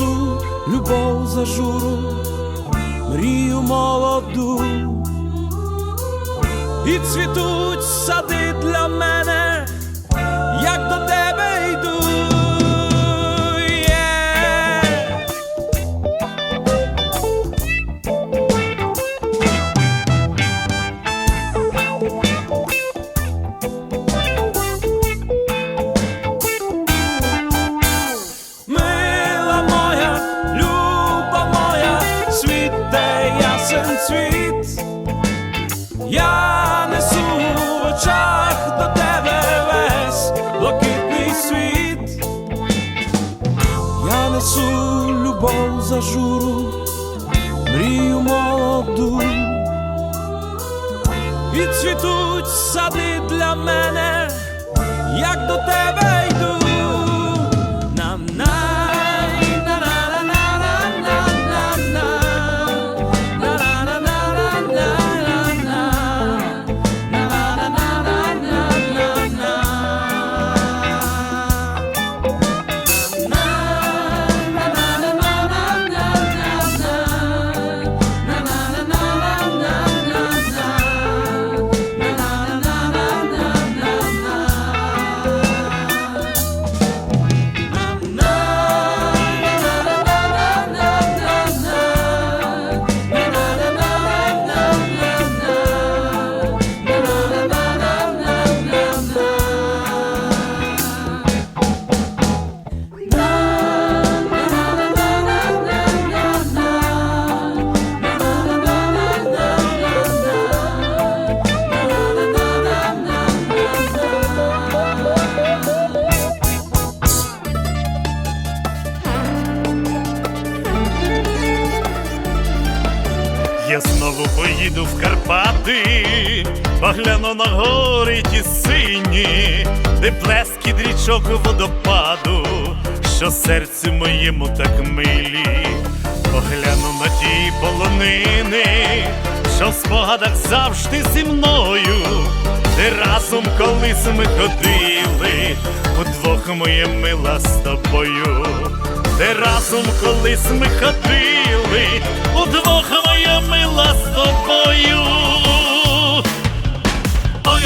Я любов за журу, мрію молоду. І цвітуть сади для серцю любов зажуру, мрію молоду, і цвітуть сади для мене, як до тебе. Поїду в Карпати, погляну на гори ті сині, де плескіт річок водопаду, що серцю моєму так милі, погляну на ті полонини, що в спогадах завжди зі мною, де разом колись ми ходили, удвох моє мила з тобою, де разом колись ми ходили, удвох мила з тобою. Ой,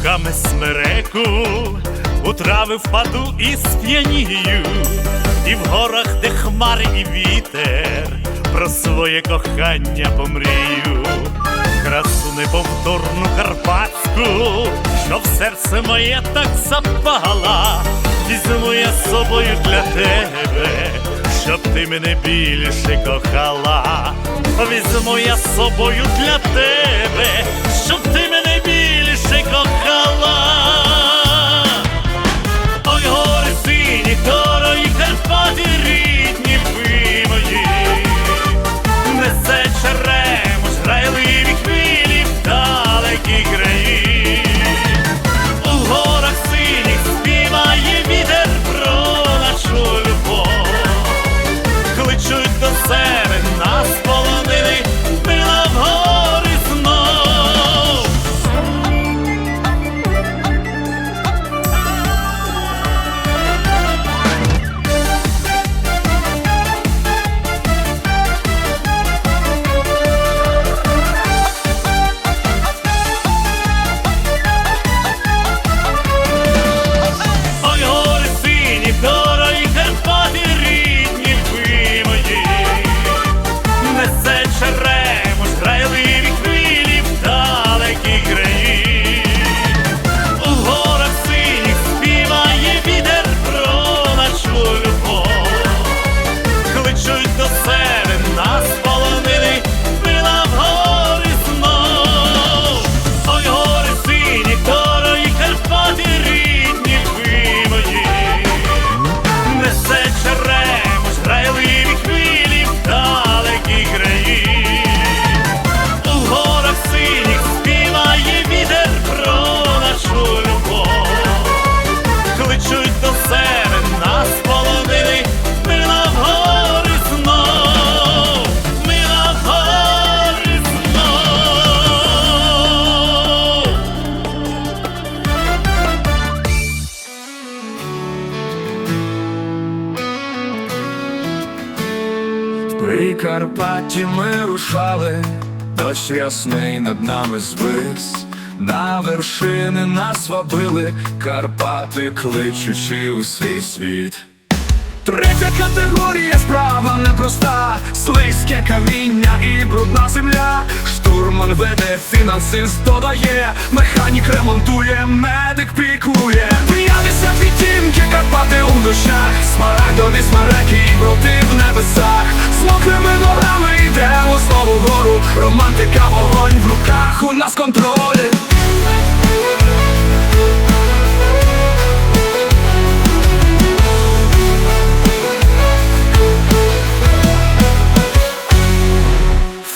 руками смереку, у трави впаду і сп'янію, і в горах, де хмари і вітер, про своє кохання помрію, красу неповторну карпатську, що в серце моє так запала, візьму я з собою для тебе, щоб ти мене більше кохала, візьму я з собою для тебе, щоб ти мене більше кохала. Geek Прикарпатті ми рушали, дощ ясний над нами звис, на вершини нас вабили, Карпати кличучи у свій світ. Третя категорія справа непроста. Слизьке каміння і брудна земля. Штурман веде, фінансист додає. Механік ремонтує, медик пікує. 50 відтінки Карпати у душах. Смарагдові смереки і броти в небесах Мокрими ногами йдемо знову гору Романтика, вогонь в руках, у нас контроль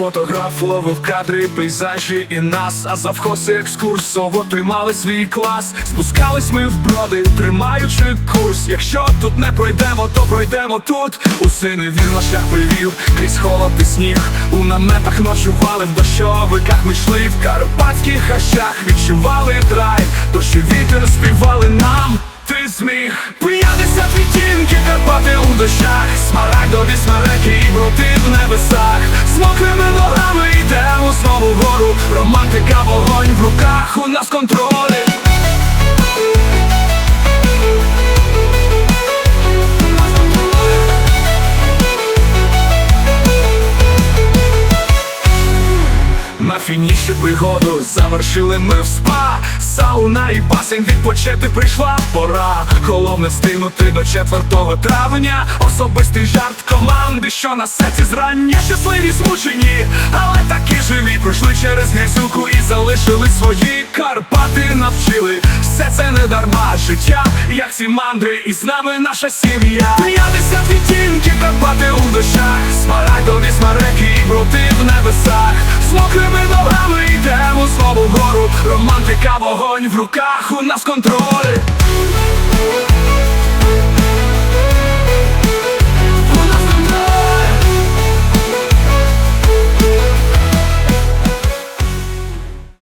Фотограф ловив кадри, пейзажі і нас, а завхози екскурсово тримали свій клас. Спускались ми в броди, тримаючи курс. Якщо тут не пройдемо, то пройдемо тут. У сини вірно шлях привів, крізь холод і сніг. У наметах ночували, в дощовиках ми йшли в карпатських хащах, відчували драйв, дощ і вітер співали нам. Ти зміг 50 відтінки Карпати у дощах Смарагдові смереки і броти в небесах Романтика, вогонь в руках, у нас контроль На фініші пригоду завершили ми в спа. Сауна і басейн відпочити прийшла пора. Головне встигнути до 4 травня. Особистий жарт команди, що на сеті зрання. Щасливі змучені, але такі живі. Пройшли через грязюку і залишили свої. Карпати навчили. Все це не дарма. Життя, як ці мандри, і з нами наша сім'я. 50 відтінків Карпати у дощах. Смарагдові смереки і броти в небесах Слухими ногами йдемо знову гору. Романтика, вогонь в руках у нас контроль.